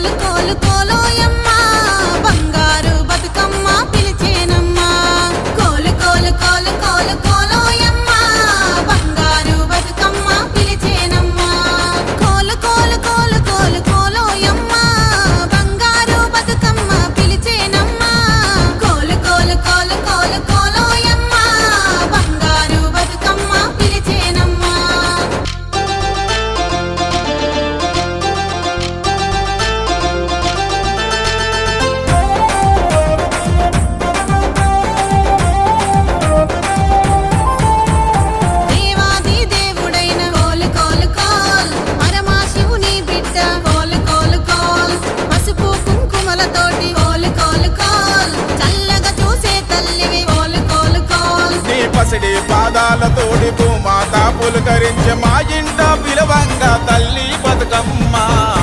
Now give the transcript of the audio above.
look దాసిడి పాదాలతోడి భూమాత పులకరించి మా ఇంట పిలవంగా తల్లి బతుకమ్మా.